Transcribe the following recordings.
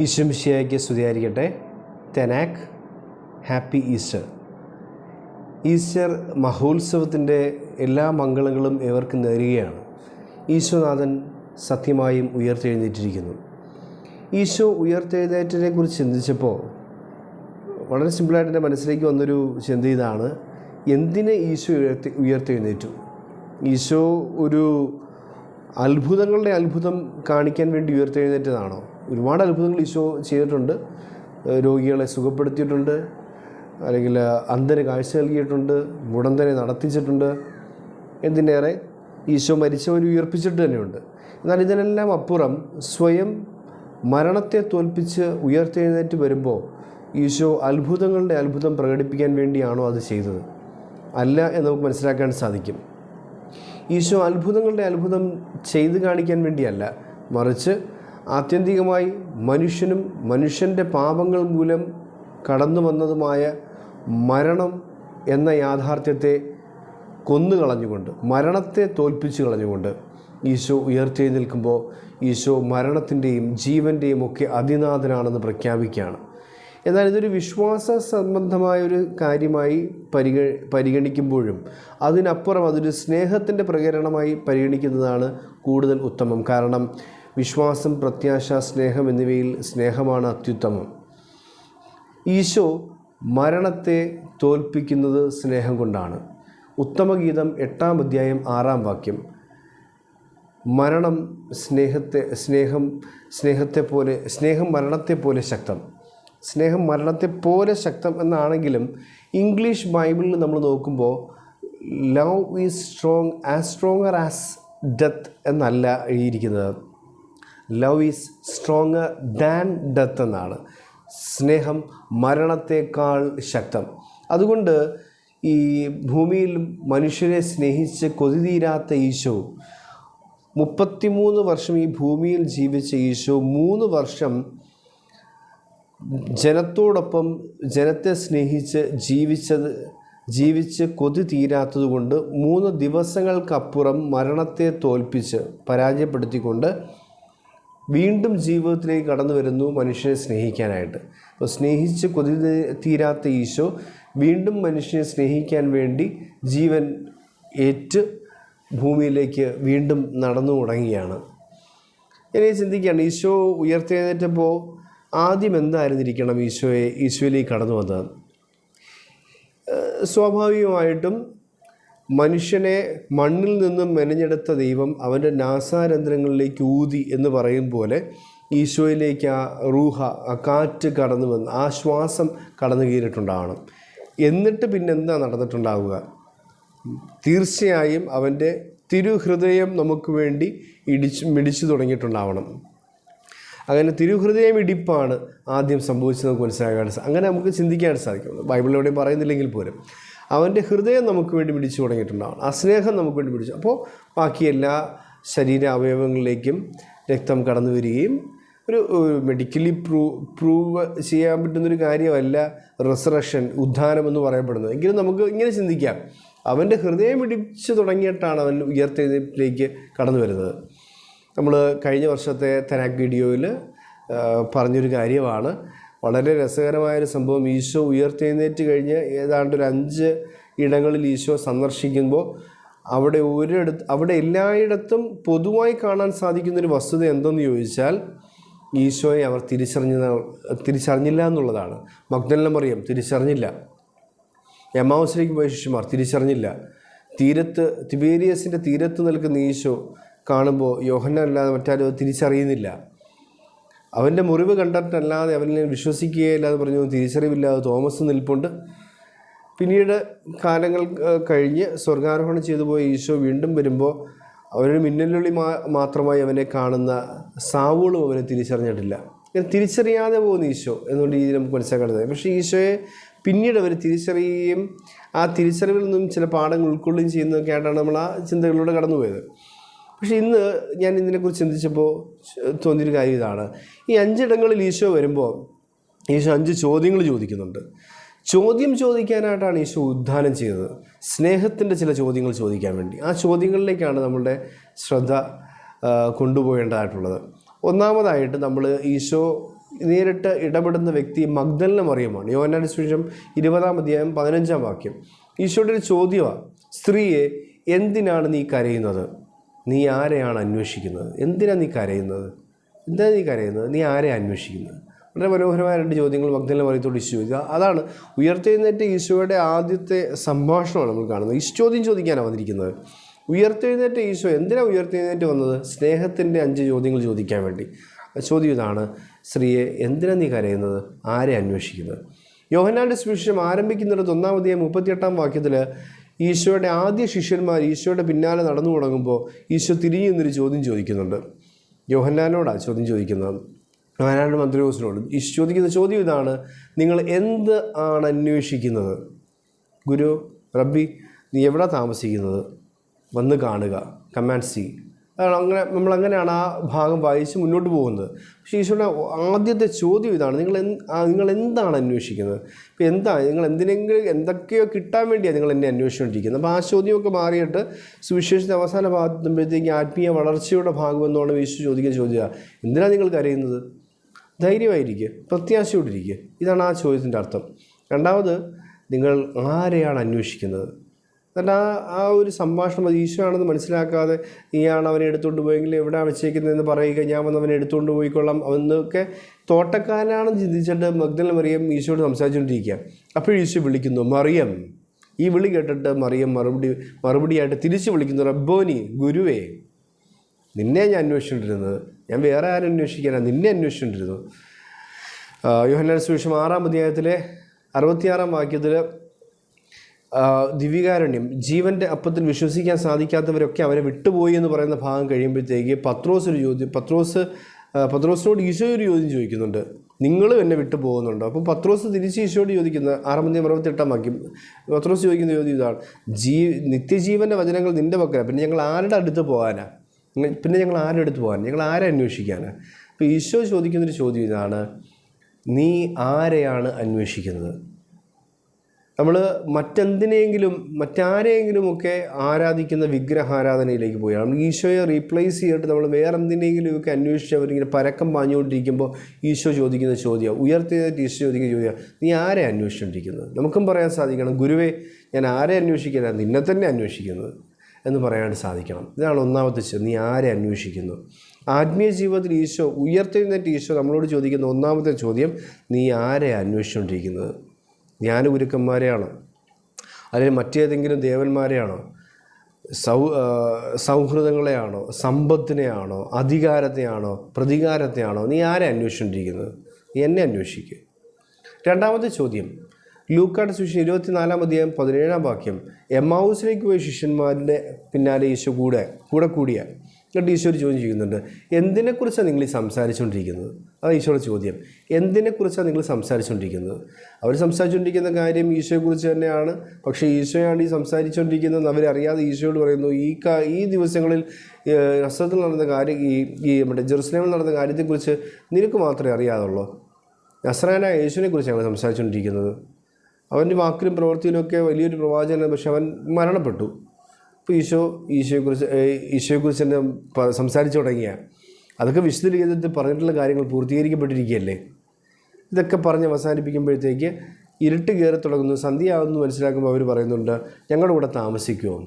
ഈശ്വംശിയായിക്ക് സ്തുതിയായിരിക്കട്ടെ. തെനാക്ക് happy Easter. Easter മഹോത്സവത്തിന്റെ എല്ലാ മംഗളങ്ങളും ഇവർക്ക് നേരുകയാണ്. ഈശോനാഥൻ സത്യമായും ഉയർത്തെഴുന്നേറ്റിരിക്കുന്നു. ഈശോ ഉയർത്തെഴുന്നേറ്റിനെ കുറിച്ച് ചിന്തിച്ചപ്പോൾ വളരെ സിമ്പിളായിട്ട് എന്റെ മനസ്സിലേക്ക് വന്നൊരു ചിന്ത ഇതാണ്. എന്തിനെ ഈശോ ഉയർത്തി ഉയർത്തെഴുന്നേറ്റു? ഈശോ ഒരു അത്ഭുതങ്ങളുടെ അത്ഭുതം കാണിക്കാൻ വേണ്ടി ഉയർത്തെഴുന്നേറ്റതാണോ? ഒരുപാട് അത്ഭുതങ്ങൾ ഈശോ ചെയ്തിട്ടുണ്ട്. രോഗികളെ സുഖപ്പെടുത്തിയിട്ടുണ്ട്. അല്ലെങ്കിൽ അന്ധന് കാഴ്ച നൽകിയിട്ടുണ്ട്. മുടന്തനെ നടത്തിച്ചിട്ടുണ്ട്. എന്തിനേറെ ഈശോ മരിച്ചവർ ഉയർപ്പിച്ചിട്ട് തന്നെയുണ്ട്. എന്നാൽ ഇതിനെല്ലാം അപ്പുറം സ്വയം മരണത്തെ തോൽപ്പിച്ച് ഉയർത്തെഴുന്നേറ്റ് വരുമ്പോൾ ഈശോ അത്ഭുതങ്ങളുടെ അത്ഭുതം പ്രകടിപ്പിക്കാൻ വേണ്ടിയാണോ അത് ചെയ്തത്? അല്ല എന്ന് നമുക്ക് മനസ്സിലാക്കാൻ സാധിക്കും. ഈശോ അത്ഭുതങ്ങളുടെ അത്ഭുതം ചെയ്തു കാണിക്കാൻ വേണ്ടിയല്ല. മറിച്ച് ആത്യന്തികമായി മനുഷ്യനും മനുഷ്യന്റെ പാപങ്ങൾ മൂലം കടന്നു വന്നതുമായ മരണം എന്ന യാഥാർത്ഥ്യത്തെ കൊന്നുകളഞ്ഞുകൊണ്ട് മരണത്തെ തോൽപ്പിച്ചു കളഞ്ഞുകൊണ്ട് ഈശോ ഉയർത്തെഴുന്നേൽക്കുമ്പോൾ ഈശോ മരണത്തിന്റെയും ജീവന്റെയും ഒക്കെ അതിനാഥനാണെന്ന് പ്രഖ്യാപിക്കുകയാണ്. എന്നാൽ ഇതൊരു വിശ്വാസ സംബന്ധമായൊരു കാര്യമായി പരിഗ പരിഗണിക്കുമ്പോഴും അതിനപ്പുറം അതൊരു സ്നേഹത്തിന്റെ പ്രകരണമായി പരിഗണിക്കുന്നതാണ് കൂടുതൽ ഉത്തമം. കാരണം വിശ്വാസം പ്രത്യാശ സ്നേഹം എന്നിവയിൽ സ്നേഹമാണ് അത്യുത്തമം. ഈശോ മരണത്തെ തോൽപ്പിക്കുന്നത് സ്നേഹം കൊണ്ടാണ്. ഉത്തമഗീതം എട്ടാം അധ്യായം ആറാം വാക്യം. മരണം സ്നേഹത്തെ സ്നേഹം സ്നേഹത്തെ പോലെ സ്നേഹം മരണത്തെ പോലെ ശക്തം. സ്നേഹം മരണത്തെ പോലെ ശക്തം എന്നാണെങ്കിലും ഇംഗ്ലീഷ് ബൈബിളിൽ നമ്മൾ നോക്കുമ്പോൾ love is strong as stronger as death എന്നല്ല എഴുതിയിരിക്കുന്നത്. Love is stronger than death എന്നാണ്. സ്നേഹം മരണത്തേക്കാൾ ശക്തം. അതുകൊണ്ട് ഈ ഭൂമിയിൽ മനുഷ്യരെ സ്നേഹിച്ച് കൊതിതീരാത്ത ഈശോ മുപ്പത്തിമൂന്ന് വർഷം ഈ ഭൂമിയിൽ ജീവിച്ച ഈശോ മൂന്ന് വർഷം ജനത്തോടൊപ്പം ജനത്തെ സ്നേഹിച്ച് ജീവിച്ചത് ജീവിച്ച് കൊതി തീരാത്തത് കൊണ്ട് മൂന്ന് ദിവസങ്ങൾക്കപ്പുറം മരണത്തെ തോൽപ്പിച്ച് പരാജയപ്പെടുത്തിക്കൊണ്ട് വീണ്ടും ജീവിതത്തിലേക്ക് കടന്നു വരുന്നു മനുഷ്യനെ സ്നേഹിക്കാനായിട്ട്. അപ്പോൾ സ്നേഹിച്ച് കൊതി തീരാത്ത ഈശോ വീണ്ടും മനുഷ്യനെ സ്നേഹിക്കാൻ വേണ്ടി ജീവൻ ഏറ്റ് ഭൂമിയിലേക്ക് വീണ്ടും നടന്നു തുടങ്ങുകയാണ്. ഇനി ചിന്തിക്കുകയാണ് ഈശോ ഉയർത്തെഴുന്നേറ്റപ്പോൾ ആദ്യം എന്തായിരുന്നിരിക്കണം ഈശോയെ ഈശോയിലേക്ക് കടന്നു വന്നത്? സ്വാഭാവികമായിട്ടും മനുഷ്യനെ മണ്ണിൽ നിന്നും മെനഞ്ഞെടുത്ത ദൈവം അവന്റെ നാസാരന്ധ്രങ്ങളിലേക്ക് ഊതി എന്ന് പറയും പോലെ ഈശോയിലേക്ക് ആ റൂഹ ആ കാറ്റ് കടന്നു വന്ന് ആ ശ്വാസം കടന്നു കീറിയിട്ടുണ്ടാവണം. എന്നിട്ട് പിന്നെ എന്താ നടന്നിട്ടുണ്ടാവുക? തീർച്ചയായും അവന്റെ തിരുഹൃദയം നമുക്ക് വേണ്ടി ഇടിച്ച് മിടിച്ചു തുടങ്ങിയിട്ടുണ്ടാവണം. അങ്ങനെ തിരുഹൃദയം ഇടിപ്പാണ് ആദ്യം സംഭവിച്ചത് നമുക്ക് മനസ്സിലാക്കാൻ അങ്ങനെ നമുക്ക് ചിന്തിക്കാൻ സാധിക്കും. ബൈബിളിലൂടെയും പറയുന്നില്ലെങ്കിൽ പോലും. അവന്റെ ഹൃദയം നമുക്ക് വേണ്ടി പിടിച്ചു തുടങ്ങിയിട്ടുണ്ടാവണം. ആ സ്നേഹം നമുക്ക് വേണ്ടി പിടിച്ചു. അപ്പോൾ ബാക്കി എല്ലാ ശരീര അവയവങ്ങളിലേക്കും രക്തം കടന്നു വരികയും ഒരു മെഡിക്കലി പ്രൂ പ്രൂവ് ചെയ്യാൻ പറ്റുന്നൊരു കാര്യമല്ല റിസറക്ഷൻ ഉദ്ധാനം എന്ന് പറയപ്പെടുന്നത്. എങ്കിലും നമുക്ക് ഇങ്ങനെ ചിന്തിക്കാം. അവന്റെ ഹൃദയം ഇടിച്ചു തുടങ്ങിയിട്ടാണ് അവൻ ഉയർത്തെഴുന്നേറ്റിലേക്ക് കടന്നു വരുന്നത്. നമ്മൾ കഴിഞ്ഞ വർഷത്തെ തെനാക് വീഡിയോയിൽ പറഞ്ഞൊരു കാര്യമാണ്. വളരെ രസകരമായൊരു സംഭവം. ഈശോ ഉയർത്തെഴുന്നേറ്റ് കഴിഞ്ഞ് ഏതാണ്ട് ഒരു അഞ്ച് ഇടങ്ങളിൽ ഈശോ സന്ദർശിക്കുമ്പോൾ അവിടെ ഒരിടത്ത് അവിടെ എല്ലായിടത്തും പൊതുവായി കാണാൻ സാധിക്കുന്നൊരു വസ്തുത എന്തെന്ന് ചോദിച്ചാൽ ഈശോയെ അവർ തിരിച്ചറിഞ്ഞ തിരിച്ചറിഞ്ഞില്ല എന്നുള്ളതാണ്. മഗ്ദലിനെ മറിയം തിരിച്ചറിഞ്ഞില്ല. എമാവസിലേക്ക് പോയ ശിഷ്യന്മാർ തിരിച്ചറിഞ്ഞില്ല. തീരത്ത് തിബേരിയസിന്റെ തീരത്ത് നിൽക്കുന്ന ഈശോ കാണുമ്പോൾ യോഹന്നല്ലാതെ മറ്റാരും തിരിച്ചറിയുന്നില്ല. അവന്റെ മുറിവ് കണ്ടിട്ടല്ലാതെ അവനെ വിശ്വസിക്കുകയില്ല എന്ന് പറഞ്ഞു തിരിച്ചറിവില്ലാതെ തോമസ് നിൽപ്പുണ്ട്. പിന്നീട് കാലങ്ങൾ കഴിഞ്ഞ് സ്വർഗാരോഹണം ചെയ്തു പോയ ഈശോ വീണ്ടും വരുമ്പോൾ അവനൊരു മിന്നലുള്ളി മാ മാത്രമായി അവനെ കാണുന്ന സാവൂളും അവനെ തിരിച്ചറിഞ്ഞിട്ടില്ല. തിരിച്ചറിയാതെ പോകുന്ന ഈശോ എന്നുകൊണ്ട് രീതിയിൽ നമുക്ക് മനസ്സിലാക്കേണ്ടത് പക്ഷേ ഈശോയെ പിന്നീട് അവർ തിരിച്ചറിയുകയും ആ തിരിച്ചറിവിൽ നിന്നും ചില പാഠങ്ങൾ ഉൾക്കൊള്ളുകയും ചെയ്യുന്നതൊക്കെ ആയിട്ടാണ് നമ്മൾ ആ ചിന്തകളിലൂടെ കടന്നുപോയത്. പക്ഷേ ഇന്ന് ഞാൻ ഇതിനെക്കുറിച്ച് ചിന്തിച്ചപ്പോൾ തോന്നിയൊരു കാര്യം ഇതാണ്. ഈ അഞ്ചിടങ്ങളിൽ ഈശോ വരുമ്പോൾ ഈശോ അഞ്ച് ചോദ്യങ്ങൾ ചോദിക്കുന്നുണ്ട്. ചോദ്യം ചോദിക്കാനായിട്ടാണ് ഈശോ ഉദ്ധാനം ചെയ്തത്. സ്നേഹത്തിന്റെ ചില ചോദ്യങ്ങൾ ചോദിക്കാൻ വേണ്ടി. ആ ചോദ്യങ്ങളിലേക്കാണ് നമ്മളുടെ ശ്രദ്ധ കൊണ്ടുപോകേണ്ടതായിട്ടുള്ളത്. ഒന്നാമതായിട്ട് നമ്മൾ ഈശോ നേരിട്ട് ഇടപെടുന്ന വ്യക്തി മഗ്ദലിനെ മറിയമാണ്. യോഹന്നാന്റെ സുവിശേഷം ഇരുപതാം അധ്യായം പതിനഞ്ചാം വാക്യം. ഈശോയുടെ ഒരു ചോദ്യമാണ്. സ്ത്രീയെ എന്തിനാണ് നീ കരയുന്നത്? നീ ആരെയാണ് അന്വേഷിക്കുന്നത്? എന്തിനാണ് നീ കരയുന്നത്? എന്താ നീ കരയുന്നത്? നീ ആരെ അന്വേഷിക്കുന്നത്? വളരെ മനോഹരമായ രണ്ട് ചോദ്യങ്ങൾ ഭക്തനെ മറിയത്തോട് ഈശോ ചോദിക്കുക. അതാണ് ഉയർത്തെഴുന്നേറ്റ് ഈശോയുടെ ആദ്യത്തെ സംഭാഷണമാണ് നമ്മൾ കാണുന്നത്. ഈ ചോദ്യം ചോദിക്കാനാണ് വന്നിരിക്കുന്നത്. ഉയർത്തെഴുന്നേറ്റ് ഈശോ എന്തിനാ ഉയർത്തെഴുന്നേറ്റ് വന്നത്? സ്നേഹത്തിന്റെ അഞ്ച് ചോദ്യങ്ങൾ ചോദിക്കാൻ വേണ്ടി. ചോദ്യം ഇതാണ്. സ്ത്രീയെ എന്തിനാ നീ കരയുന്നത്? ആരെ അന്വേഷിക്കുന്നത്? യോഹന്നാന്റെ സുവിശേഷം ആരംഭിക്കുന്നിടത്ത് ഒന്നാമതേ മുപ്പത്തിയെട്ടാം വാക്യത്തിൽ ഈശോയുടെ ആദ്യ ശിഷ്യന്മാർ ഈശോയുടെ പിന്നാലെ നടന്നു തുടങ്ങുമ്പോൾ ഈശോ തിരിഞ്ഞു നിന്നൊരു ചോദ്യം ചോദിക്കുന്നുണ്ട്. യോഹന്നാനോടാണ് ചോദ്യം ചോദിക്കുന്നത്. വയനാട് മന്ത്രിയോസിനോട് ഈ ചോദിക്കുന്ന ചോദ്യം ഇതാണ് നിങ്ങൾ എന്ത് ആണ് അന്വേഷിക്കുന്നത്? ഗുരു റബ്ബി നീ എവിടെ താമസിക്കുന്നത്? വന്ന് കാണുക. Come and see. അങ്ങനെ നമ്മൾ അങ്ങനെയാണ് ആ ഭാഗം വായിച്ച് മുന്നോട്ട് പോകുന്നത്. പക്ഷേ ഈശോയുടെ ആദ്യത്തെ ചോദ്യം ഇതാണ് നിങ്ങൾ നിങ്ങൾ എന്താണ് അന്വേഷിക്കുന്നത്? ഇപ്പോൾ എന്താ നിങ്ങൾ എന്തിനെങ്കിലും എന്തൊക്കെയോ കിട്ടാൻ വേണ്ടിയാണ് നിങ്ങൾ എന്നെ അന്വേഷിച്ചുകൊണ്ടിരിക്കുന്നത്. അപ്പോൾ ആ ചോദ്യമൊക്കെ മാറിയിട്ട് സുവിശേഷത്തെ അവസാന ഭാഗത്തുമ്പോഴത്തേക്ക് ആത്മീയ വളർച്ചയുടെ ഭാഗം എന്നോണം ഈശോ ചോദിക്കുന്ന ചോദ്യമാണ്. എന്തിനാണ് നിങ്ങൾ കരയുന്നത്? ധൈര്യമായിരിക്കുക പ്രത്യാശയോടിരിക്കുക. ഇതാണ് ആ ചോദ്യത്തിന്റെ അർത്ഥം. രണ്ടാമത് നിങ്ങൾ ആരെയാണ് അന്വേഷിക്കുന്നത്? എന്നാൽ ആ ആ ഒരു സംഭാഷണം അത് ഈശോ ആണെന്ന് മനസ്സിലാക്കാതെ നീയാണ് അവനെ എടുത്തുകൊണ്ട് പോയെങ്കിൽ എവിടെ വെച്ചേക്കുന്നതെന്ന് പറയുക ഞാൻ വന്ന് അവനെ എടുത്തുകൊണ്ട് പോയിക്കൊള്ളാം അവനൊക്കെ തോട്ടക്കാരനാണെന്ന് ചിന്തിച്ചിട്ട് മഗ്ദല മറിയം ഈശോയോട് സംസാരിച്ചുകൊണ്ടിരിക്കുക. അപ്പോൾ ഈശോ വിളിക്കുന്നു മറിയം. ഈ വിളി കേട്ടിട്ട് മറിയം മറുപടി മറുപടിയായിട്ട് തിരിച്ച് വിളിക്കുന്നു റബ്ബോനി ഗുരുവേ നിന്നെ ഞാൻ അന്വേഷിച്ചുകൊണ്ടിരുന്നത് ഞാൻ വേറെ ആരും അന്വേഷിക്കാനാണ് നിന്നെ അന്വേഷിച്ചുകൊണ്ടിരുന്നു യോഹന്നാൻ സുവിശേഷം ആറാം അധ്യായത്തിലെ അറുപത്തിയാറാം വാക്യത്തിൽ ദിവികാരണ്യം ജീവന്റെ അപ്പത്തിൽ വിശ്വസിക്കാൻ സാധിക്കാത്തവരൊക്കെ അവരെ വിട്ടുപോയി എന്ന് പറയുന്ന ഭാഗം കഴിയുമ്പോഴത്തേക്ക് പത്രോസ് ഒരു ചോദ്യം പത്രോസ് പത്രോസിനോട് ഈശോ ഒരു ചോദ്യം ചോദിക്കുന്നുണ്ട്. നിങ്ങളും എന്നെ വിട്ടു പോകുന്നുണ്ടോ അപ്പം പത്രോസ് തിരിച്ച് ഈശോയോട് ചോദിക്കുന്ന ആറാമത്തെ അറുപത്തെട്ടാം വാക്യം പത്രോസ് ചോദിക്കുന്ന ചോദ്യം ഇതാണ്. ജീ നിത്യജീവന്റെ വചനങ്ങൾ നിന്റെ പക്കലാണ് പിന്നെ ഞങ്ങൾ ആരുടെ അടുത്ത് പോകാനാണ് പിന്നെ ഞങ്ങൾ ആരുടെ അടുത്ത് പോകാൻ ഞങ്ങൾ ആരെ അന്വേഷിക്കാനാണ് അപ്പോൾ ഈശോ ചോദിക്കുന്നൊരു ചോദ്യം ഇതാണ്. നീ ആരെയാണ് അന്വേഷിക്കുന്നത്? നമ്മൾ മറ്റെന്തിനെങ്കിലും മറ്റാരെയെങ്കിലുമൊക്കെ ആരാധിക്കുന്ന വിഗ്രഹാരാധനയിലേക്ക് പോയി നമ്മൾ ഈശോയെ റീപ്ലേസ് ചെയ്തിട്ട് നമ്മൾ വേറെ എന്തിനെങ്കിലും ഒക്കെ അന്വേഷിച്ച് അവരിങ്ങനെ പരക്കം പാഞ്ഞുകൊണ്ടിരിക്കുമ്പോൾ ഈശോ ചോദിക്കുന്ന ചോദ്യം ഉയർത്തിയതായിട്ട് ഈശോ ചോദിക്കുന്ന ചോദ്യം നീ ആരെ അന്വേഷിച്ചുകൊണ്ടിരിക്കുന്നത് നമുക്കും പറയാൻ സാധിക്കണം ഗുരുവേ ഞാൻ ആരെ അന്വേഷിക്കാനാണ് നിന്നെ തന്നെ അന്വേഷിക്കുന്നത് എന്ന് പറയാൻ സാധിക്കണം. ഇതാണ് ഒന്നാമത്തെ ചോദ്യം നീ ആരെ അന്വേഷിക്കുന്നു? ആത്മീയ ജീവിതത്തിൽ ഈശോ ഉയർത്തെഴുന്നേറ്റ് ഈശോ നമ്മളോട് ചോദിക്കുന്ന ഒന്നാമത്തെ ചോദ്യം നീ ആരെ അന്വേഷിച്ചുകൊണ്ടിരിക്കുന്നത് ജ്ഞാനഗുരുക്കന്മാരെയാണോ അല്ലെങ്കിൽ മറ്റേതെങ്കിലും ദേവന്മാരെയാണോ? സൗ സൗഹൃദങ്ങളെയാണോ? സമ്പത്തിനെയാണോ? അധികാരത്തെയാണോ? പ്രതികാരത്തെയാണോ? നീ ആരെ അന്വേഷിച്ചുകൊണ്ടിരിക്കുന്നത്? നീ എന്നെ അന്വേഷിക്കുക രണ്ടാമത്തെ ചോദ്യം. ലൂക്കാട് സുവിശേഷം ഇരുപത്തിനാലാം അധ്യായം പതിനേഴാം വാക്യം. എമ്മാവൂസിലേക്ക് പോയ ശിഷ്യന്മാരുടെ പിന്നാലെ ഈശോ കൂടെ കൂടെ കൂടിയ. എന്നിട്ട് ഈശോ ഒരു ചോദ്യം ചെയ്യുന്നുണ്ട് എന്തിനെക്കുറിച്ചാണ് നിങ്ങൾ ഈ സംസാരിച്ചുകൊണ്ടിരിക്കുന്നത്? അതാണ് ഈശോയുടെ ചോദ്യം എന്തിനെക്കുറിച്ചാണ് നിങ്ങൾ സംസാരിച്ചുകൊണ്ടിരിക്കുന്നത്? അവർ സംസാരിച്ചുകൊണ്ടിരിക്കുന്ന കാര്യം ഈശോയെക്കുറിച്ച് തന്നെയാണ് പക്ഷേ ഈശോയാണ് ഈ സംസാരിച്ചുകൊണ്ടിരിക്കുന്നത് അവരറിയാതെ ഈശോയോട് പറയുന്നു ഈ കാ ഈ ദിവസങ്ങളിൽ നസ്രത്തിൽ നടന്ന കാര്യം ഈ ഈ നമ്മുടെ ജെറുസലേമിൽ നടന്ന കാര്യത്തെക്കുറിച്ച് നിനക്ക് മാത്രമേ അറിയാതുള്ളൂ. നസ്രാനായ യേശുവിനെക്കുറിച്ച് ഞങ്ങൾ സംസാരിച്ചുകൊണ്ടിരിക്കുന്നത്. അവന്റെ വാക്കിലും പ്രവൃത്തിയിലും ഒക്കെ വലിയൊരു പ്രവാചകനാണ് പക്ഷെ അവൻ മരണപ്പെട്ടു. അപ്പോൾ ഈശോ ഈശോയെക്കുറിച്ച് ഈശോയെക്കുറിച്ച് തന്നെ സംസാരിച്ചു തുടങ്ങിയ. അതൊക്കെ വിശുദ്ധ പറഞ്ഞിട്ടുള്ള കാര്യങ്ങൾ പൂർത്തീകരിക്കപ്പെട്ടിരിക്കുകയല്ലേ? ഇതൊക്കെ പറഞ്ഞ് അവസാനിപ്പിക്കുമ്പോഴത്തേക്ക് ഇരുട്ട് കയറി തുടങ്ങുന്നു. സന്ധ്യയാകുന്നു മനസ്സിലാക്കുമ്പോൾ അവർ പറയുന്നുണ്ട് ഞങ്ങളുടെ കൂടെ താമസിക്കുമോ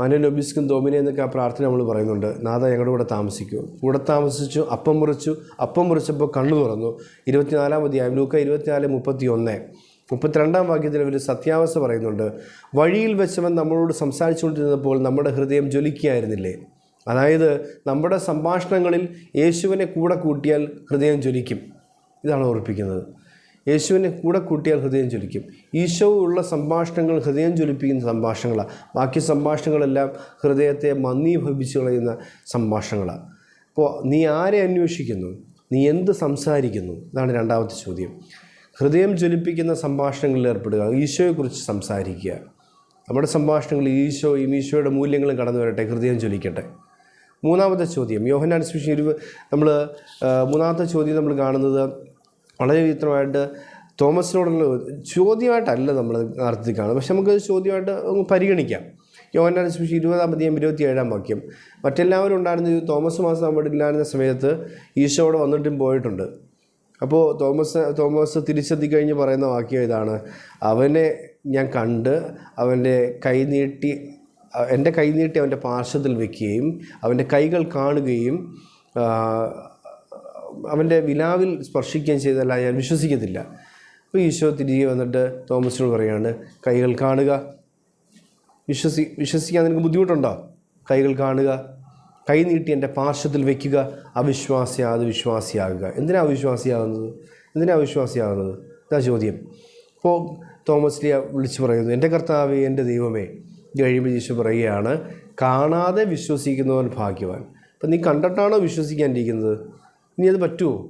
മനോലൊബിസ്കും തോമിനെ എന്നൊക്കെ ആ പ്രാർത്ഥന നമ്മൾ പറയുന്നുണ്ട് നാഥ ഞങ്ങളുടെ കൂടെ താമസിക്കൂ. കൂടെ താമസിച്ചു അപ്പം മുറിച്ചു അപ്പം മുറിച്ചപ്പോൾ കണ്ണു തുറന്നു. ഇരുപത്തിനാലാം അധ്യായം ലൂക്ക ഇരുപത്തിനാല് മുപ്പത്തി ഒന്ന് മുപ്പത്തിരണ്ടാം വാക്യത്തിൽ അവർ സത്യാവസ്ഥ പറയുന്നുണ്ട്. വഴിയിൽ വെച്ചവൻ നമ്മളോട് സംസാരിച്ചുകൊണ്ടിരുന്നപ്പോൾ നമ്മുടെ ഹൃദയം ജ്വലിക്കുകയായിരുന്നില്ലേ? അതായത് നമ്മുടെ സംഭാഷണങ്ങളിൽ യേശുവിനെ കൂടെ കൂട്ടിയാൽ ഹൃദയം ജ്വലിക്കും. ഇതാണ് ഓർപ്പിക്കുന്നത്. യേശുവിനെ കൂടെ കൂട്ടിയാൽ ഹൃദയം ജ്വലിക്കും. ഈശോ ഉള്ള സംഭാഷണങ്ങൾ ഹൃദയം ജ്വലിപ്പിക്കുന്ന സംഭാഷണങ്ങളാണ് ബാക്കി സംഭാഷണങ്ങളെല്ലാം ഹൃദയത്തെ മന്ദീഭവിച്ച് കളയുന്ന സംഭാഷണങ്ങളാണ് അപ്പോൾ നീ ആരെ അന്വേഷിക്കുന്നു? നീ എന്ത് സംസാരിക്കുന്നു? ഇതാണ് രണ്ടാമത്തെ ചോദ്യം. ഹൃദയം ജ്വലിപ്പിക്കുന്ന സംഭാഷണങ്ങളിൽ ഏർപ്പെടുക ഈശോയെക്കുറിച്ച് സംസാരിക്കുക. നമ്മുടെ സംഭാഷണങ്ങളിൽ ഈശോയും ഈശോയുടെ മൂല്യങ്ങളും കടന്നു വരട്ടെ ഹൃദയം ജ്വലിക്കട്ടെ. മൂന്നാമത്തെ ചോദ്യം യോഹനാൻ സുവിശേഷം ഇരുപ നമ്മൾ മൂന്നാമത്തെ ചോദ്യം നമ്മൾ കാണുന്നത് വളരെ വിചിത്രമായിട്ട് തോമസിനോടുള്ള ചോദ്യമായിട്ടല്ല നമ്മൾ അർത്ഥത്തിൽ കാണുന്നത്. പക്ഷെ നമുക്കത് ചോദ്യമായിട്ട് പരിഗണിക്കാം. യോഹനാൻ സുവിശേഷം ഇരുപതാം അധികം ഇരുപത്തി ഏഴാം വാക്യം. മറ്റെല്ലാവരും ഉണ്ടായിരുന്ന തോമസ് മാസം അവിടെ ഇല്ലായിരുന്ന സമയത്ത് ഈശോ അവിടെ വന്നിട്ടും പോയിട്ടുണ്ട്. അപ്പോൾ തോമസ് തോമസ് തിരിച്ചെത്തി കഴിഞ്ഞ് പറയുന്ന വാക്യം ഇതാണ്. അവനെ ഞാൻ കണ്ട് അവന്റെ കൈ നീട്ടി എന്റെ കൈ നീട്ടി അവന്റെ പാർശ്വത്തിൽ വെക്കുകയും അവന്റെ കൈകൾ കാണുകയും അവന്റെ വിലാവിൽ സ്പർശിക്കുകയും ചെയ്തല്ല ഞാൻ വിശ്വസിക്കത്തില്ല. അപ്പോൾ ഈശോ തിരികെ വന്നിട്ട് തോമസിനോട് പറയുകയാണ് കൈകൾ കാണുക. വിശ്വസി വിശ്വസിക്കാൻ നിനക്ക് ബുദ്ധിമുട്ടുണ്ടോ? കൈകൾ കാണുക. കൈ നീട്ടി എന്റെ പാർശ്വത്തിൽ വയ്ക്കുക അവിശ്വാസിയാത് വിശ്വാസിയാകുക എന്തിനാ അവിശ്വാസിയാകുന്നത്? എന്തിനാ അവിശ്വാസിയാകുന്നത്? ഇതാ ചോദ്യം. അപ്പോൾ തോമസ് ലിയ വിളിച്ചു പറയുന്നു എന്റെ കർത്താവ് എന്റെ ദൈവമേ കഴിയുമ്പോൾ ഈശോ പറയുകയാണ് കാണാതെ വിശ്വസിക്കുന്നവൻ ഭാഗ്യവാൻ. അപ്പം നീ കണ്ടിട്ടാണോ വിശ്വസിക്കാണ്ടിരിക്കുന്നത് നീ അത് പറ്റുമോ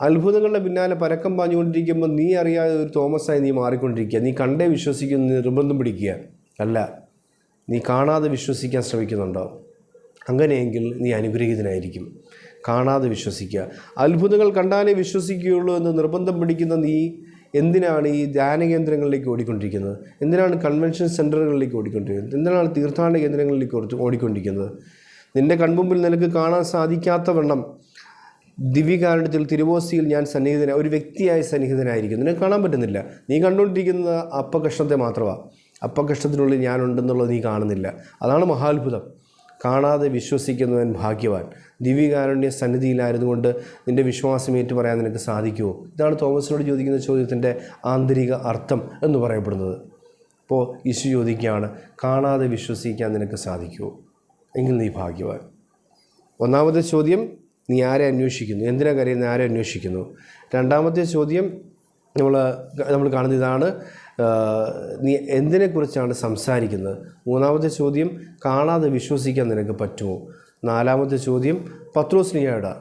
അത്ഭുതങ്ങളുടെ പിന്നാലെ പരക്കം പാഞ്ഞുകൊണ്ടിരിക്കുമ്പോൾ നീ അറിയാതെ ഒരു തോമസായി നീ മാറിക്കൊണ്ടിരിക്കുക. നീ കണ്ടേ വിശ്വസിക്കുന്ന നിർബന്ധം പിടിക്കുക. അല്ല നീ കാണാതെ വിശ്വസിക്കാൻ ശ്രമിക്കുന്നുണ്ടോ? അങ്ങനെയെങ്കിൽ നീ അനുഗ്രഹീതനായിരിക്കും. കാണാതെ വിശ്വസിക്കുക. അത്ഭുതങ്ങൾ കണ്ടാലേ വിശ്വസിക്കുകയുള്ളൂ എന്ന് നിർബന്ധം പിടിക്കുന്ന നീ എന്തിനാണ് ഈ ധ്യാന കേന്ദ്രങ്ങളിലേക്ക് ഓടിക്കൊണ്ടിരിക്കുന്നത്? എന്തിനാണ് കൺവെൻഷൻ സെന്ററുകളിലേക്ക് ഓടിക്കൊണ്ടിരിക്കുന്നത്? എന്തിനാണ് തീർത്ഥാടന കേന്ദ്രങ്ങളിലേക്ക് ഓടി- ഓടിക്കൊണ്ടിരിക്കുന്നത്? നിന്റെ കൺമുമ്പിൽ നിനക്ക് കാണാൻ സാധിക്കാത്ത വണ്ണം ദിവ്യകാരുണ്യത്തിൽ തിരുവോസിയിൽ ഞാൻ സന്നിഹിതന ഒരു വ്യക്തിയായി സന്നിഹിതനായിരിക്കും. നിനക്ക് കാണാൻ പറ്റുന്നില്ല. നീ കണ്ടുകൊണ്ടിരിക്കുന്നത് അപ്പകഷ്ണത്തെ മാത്രമാണ് അപ്പകഷ്ണത്തിനുള്ളിൽ ഞാനുണ്ടെന്നുള്ളത് നീ കാണുന്നില്ല. അതാണ് മഹാത്ഭുതം. കാണാതെ വിശ്വസിക്കുന്നവൻ ഭാഗ്യവാൻ. ദിവ്യകാരുണ്യ സന്നിധിയിലായിരുന്നു കൊണ്ട് നിന്റെ വിശ്വാസം ഏറ്റു പറയാൻ നിനക്ക് സാധിക്കുമോ? ഇതാണ് തോമസിനോട് ചോദിക്കുന്ന ചോദ്യത്തിന്റെ ആന്തരിക അർത്ഥം എന്ന് പറയപ്പെടുന്നത്. അപ്പോൾ യേശു ചോദിക്കുകയാണ് കാണാതെ വിശ്വസിക്കാൻ നിനക്ക് സാധിക്കുമോ? എങ്കിൽ നീ ഭാഗ്യവാൻ. ഒന്നാമത്തെ ചോദ്യം നീ ആരെ അന്വേഷിക്കുന്നു? എന്തിനാ കരയുന്ന ആരെ അന്വേഷിക്കുന്നു? രണ്ടാമത്തെ ചോദ്യം നമ്മൾ നമ്മൾ കാണുന്ന ഇതാണ് നീ എന്തിനെക്കുറിച്ചാണ് സംസാരിക്കുന്നത്? മൂന്നാമത്തെ ചോദ്യം കാണാതെ വിശ്വസിക്കാൻ നിനക്ക് പറ്റുമോ? നാലാമത്തെ ചോദ്യം പത്രോസ്നിയയുടെ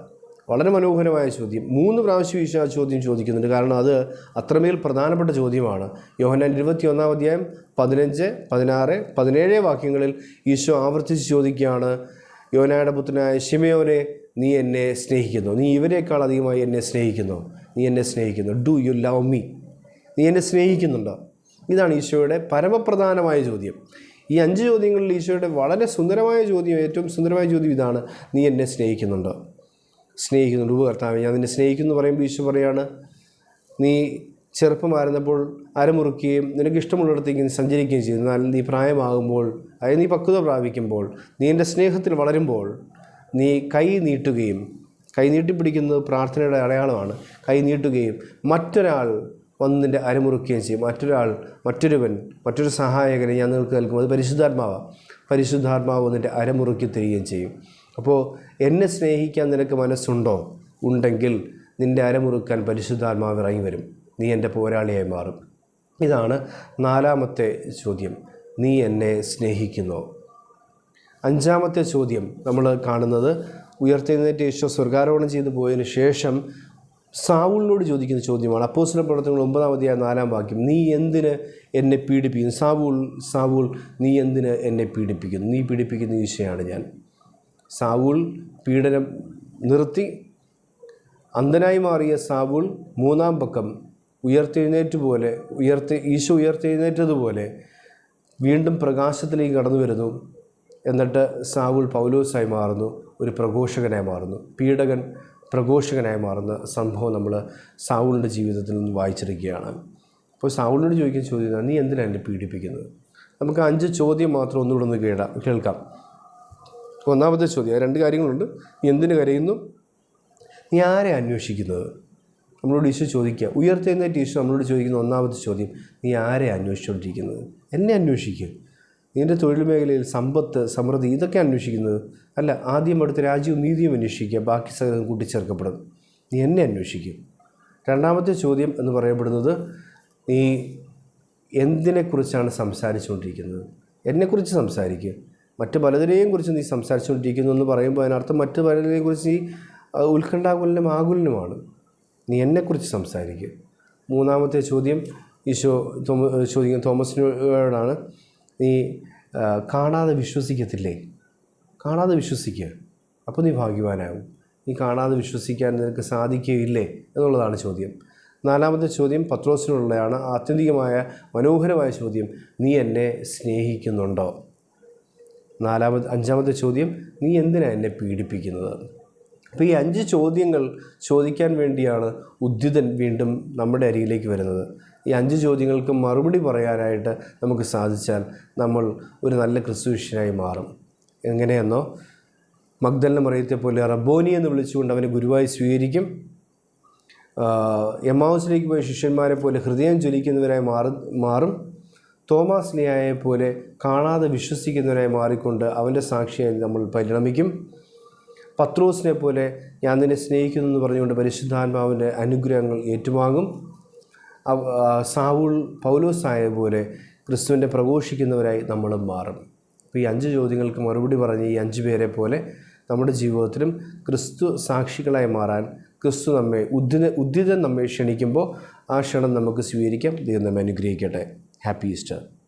വളരെ മനോഹരമായ ചോദ്യം. മൂന്ന് പ്രാവശ്യം ഈശോ ആ ചോദ്യം ചോദിക്കുന്നുണ്ട്. കാരണം അത് അത്രമേൽ പ്രധാനപ്പെട്ട ചോദ്യമാണ്. യോഹന്നാൻ ഇരുപത്തി ഒന്നാം അധ്യായം പതിനഞ്ച് പതിനാറ് പതിനേഴ് വാക്യങ്ങളിൽ ഈശോ ആവർത്തിച്ച് ചോദിക്കുകയാണ് യോനായുടെ പുത്രനായ ഷിമയോനെ നീ എന്നെ സ്നേഹിക്കുന്നു? നീ ഇവരെക്കാൾ അധികമായി എന്നെ സ്നേഹിക്കുന്നു? നീ എന്നെ സ്നേഹിക്കുന്നു? Do you love me? നീ എന്നെ സ്നേഹിക്കുന്നുണ്ടോ? ഇതാണ് ഈശോയുടെ പരമപ്രധാനമായ ചോദ്യം. ഈ അഞ്ച് ചോദ്യങ്ങളിൽ ഈശോയുടെ വളരെ സുന്ദരമായ ചോദ്യം ഏറ്റവും സുന്ദരമായ ചോദ്യം ഇതാണ് നീ എന്നെ സ്നേഹിക്കുന്നുണ്ടോ? സ്നേഹിക്കുന്നുണ്ട്. ഉപകർത്താവ് ഞാൻ നിന്നെ സ്നേഹിക്കുന്നു പറയുമ്പോൾ ഈശോ പറയാണ് നീ ചെറുപ്പമായിരുന്നപ്പോൾ അരമുറുക്കുകയും നിനക്ക് ഇഷ്ടമുള്ളിടത്തേക്ക് നീ സഞ്ചരിക്കുകയും ചെയ്തു. എന്നാൽ നീ പ്രായമാകുമ്പോൾ അതായത് നീ പക്വത പ്രാപിക്കുമ്പോൾ നീ എന്റെ സ്നേഹത്തിൽ വളരുമ്പോൾ നീ കൈ നീട്ടുകയും കൈ നീട്ടിപ്പിടിക്കുന്നത് പ്രാർത്ഥനയുടെ അടയാളമാണ്. കൈ നീട്ടുകയും മറ്റൊരാൾ വന്ന് നിന്റെ അരമുറുക്കുകയും ചെയ്യും. മറ്റൊരാൾ മറ്റൊരുവൻ മറ്റൊരു സഹായകനെ ഞാൻ നിങ്ങൾക്ക് നൽകും. അത് പരിശുദ്ധാത്മാവാണ് പരിശുദ്ധാത്മാവ് നിന്റെ അരമുറുക്കി തരികയും ചെയ്യും. അപ്പോൾ എന്നെ സ്നേഹിക്കാൻ നിനക്ക് മനസ്സുണ്ടോ? ഉണ്ടെങ്കിൽ നിന്റെ അരമുറുക്കാൻ പരിശുദ്ധാത്മാവ് ഇറങ്ങി വരും. നീ എന്റെ പോരാളിയായി മാറും. ഇതാണ് നാലാമത്തെ ചോദ്യം. നീ എന്നെ സ്നേഹിക്കുന്നോ? അഞ്ചാമത്തെ ചോദ്യം നമ്മൾ കാണുന്നത് ഉയർത്തെഴുന്നേറ്റ് യേശു സ്വർഗാരോഹണം ചെയ്തു പോയതിന് ശേഷം സാവൂളിനോട് ചോദിക്കുന്ന ചോദ്യമാണ്. അപ്പോസിലെ പ്രവർത്തനങ്ങൾ ഒമ്പതാമതിയായ നാലാം വാക്യം നീ എന്തിന് എന്നെ പീഡിപ്പിക്കുന്നു? സാവൂൾ സാവൂൾ നീ എന്തിന് എന്നെ പീഡിപ്പിക്കുന്നു? നീ പീഡിപ്പിക്കുന്ന ഈശയാണ് ഞാൻ. സാവൂൾ പീഡനം നിർത്തി. അന്ധനായി മാറിയ സാവൂൾ മൂന്നാം പക്കം ഉയർത്തെഴുന്നേറ്റ് പോലെ ഉയർത്തി ഈശോ ഉയർത്തെഴുന്നേറ്റതുപോലെ വീണ്ടും പ്രകാശത്തിലേക്ക് കടന്നു വരുന്നു. എന്നിട്ട് സാവൂൾ പൗലോസായി മാറുന്നു ഒരു പ്രഘോഷകനായി മാറുന്നു. പീഡകൻ പ്രഘോഷകനായി മാറുന്ന സംഭവം നമ്മൾ സാവൂളിന്റെ ജീവിതത്തിൽ നിന്ന് വായിച്ചിരിക്കുകയാണ് അപ്പോൾ സാവൂളിനോട് ചോദിക്കുന്ന ചോദ്യം നീ എന്തിനാണ് എന്നെ പീഡിപ്പിക്കുന്നത്? നമുക്ക് അഞ്ച് ചോദ്യം മാത്രം ഒന്നുകൂടെ ഒന്ന് കേടാം കേൾക്കാം. ഒന്നാമത്തെ ചോദ്യം രണ്ട് കാര്യങ്ങളുണ്ട്. നീ എന്തിന് കരയുന്നു? നീ ആരെ അന്വേഷിക്കുന്നത്? നമ്മളോട് ഈശോ ചോദിക്കുക. ഉയർത്തെഴുന്നേറ്റ് ഈശോ നമ്മളോട് ചോദിക്കുന്ന ഒന്നാമത്തെ ചോദ്യം നീ ആരെ അന്വേഷിച്ചുകൊണ്ടിരിക്കുന്നത് എന്നെ അന്വേഷിക്കുക നിന്റെ തൊഴിൽ മേഖലയിൽ സമ്പത്ത് സമൃദ്ധി ഇതൊക്കെ അന്വേഷിക്കുന്നത് അല്ല ആദ്യം അടുത്ത രാജ്യവും നീതിയും അന്വേഷിക്കുക ബാക്കി സകലം കൂട്ടിച്ചേർക്കപ്പെടും. നീ എന്നെ അന്വേഷിക്കും. രണ്ടാമത്തെ ചോദ്യം എന്ന് പറയപ്പെടുന്നത് നീ എന്തിനെക്കുറിച്ചാണ് സംസാരിച്ചുകൊണ്ടിരിക്കുന്നത്? എന്നെക്കുറിച്ച് സംസാരിക്കുക മറ്റ് പലതിനെയും കുറിച്ച് നീ സംസാരിച്ചുകൊണ്ടിരിക്കുന്നു എന്ന് പറയുമ്പോൾ അതിനർത്ഥം മറ്റ് പലതിനെയും കുറിച്ച് നീ ഉത്കണ്ഠാകുലനും ആകുലനുമാണ്. നീ എന്നെക്കുറിച്ച് സംസാരിക്കുക മൂന്നാമത്തെ ചോദ്യം ഈശോ ചോദിക്കുന്ന തോമസിനോടാണ്. നീ കാണാതെ വിശ്വസിക്കത്തില്ലേ? കാണാതെ വിശ്വസിക്കുക അപ്പോൾ നീ ഭാഗ്യവാനാകും. നീ കാണാതെ വിശ്വസിക്കാൻ നിനക്ക് സാധിക്കുകയില്ലേ എന്നുള്ളതാണ് ചോദ്യം. നാലാമത്തെ ചോദ്യം പത്രോസിനുള്ളതാണ് ആത്യന്തികമായ മനോഹരമായ ചോദ്യം. നീ എന്നെ സ്നേഹിക്കുന്നുണ്ടോ? നാലാമത് അഞ്ചാമത്തെ ചോദ്യം നീ എന്തിനാണ് എന്നെ പീഡിപ്പിക്കുന്നത്? അപ്പോൾ ഈ അഞ്ച് ചോദ്യങ്ങൾ ചോദിക്കാൻ വേണ്ടിയാണ് ഉദ്യുതൻ വീണ്ടും നമ്മുടെ അരികിലേക്ക് വരുന്നത്. ഈ അഞ്ച് ചോദ്യങ്ങൾക്ക് മറുപടി പറയാനായിട്ട് നമുക്ക് സാധിച്ചാൽ നമ്മൾ ഒരു നല്ല ക്രിസ്തുവിഷ്യനായി മാറും. എങ്ങനെയെന്നോ? മഗ്ദലിനെ മറിയത്തെ പോലെ റബോനി എന്ന് വിളിച്ചുകൊണ്ട് അവനെ ഗുരുവായി സ്വീകരിക്കും. എമാവസിലേക്ക് പോയ ശിഷ്യന്മാരെ പോലെ ഹൃദയം ജ്വലിക്കുന്നവരായി മാറും മാറും. തോമാസ് പോലെ കാണാതെ വിശ്വസിക്കുന്നവരായി മാറിക്കൊണ്ട് അവന്റെ സാക്ഷിയായി നമ്മൾ പരിണമിക്കും. പത്രോസിനെ പോലെ ഞാൻ നിന്നെ സ്നേഹിക്കുന്നു എന്ന് പറഞ്ഞുകൊണ്ട് പരിശുദ്ധാത്മാവിന്റെ അനുഗ്രഹങ്ങൾ ഏറ്റുവാങ്ങും. സാവുൾ പൗലോസായ പോലെ ക്രിസ്തുവിന്റെ പ്രഘോഷിക്കുന്നവരായി നമ്മളും മാറും. അപ്പോൾ ഈ അഞ്ച് ചോദ്യങ്ങൾക്ക് മറുപടി പറഞ്ഞ് ഈ അഞ്ച് പേരെ പോലെ നമ്മുടെ ജീവിതത്തിലും ക്രിസ്തു സാക്ഷികളായി മാറാൻ ക്രിസ്തു നമ്മെ ഉദ്ദിന ഉദ്ദിതം നമ്മെ ക്ഷണിക്കുമ്പോൾ ആ ക്ഷണം നമുക്ക് സ്വീകരിക്കാം. ദൈവം നമ്മെ അനുഗ്രഹിക്കട്ടെ. Happy Easter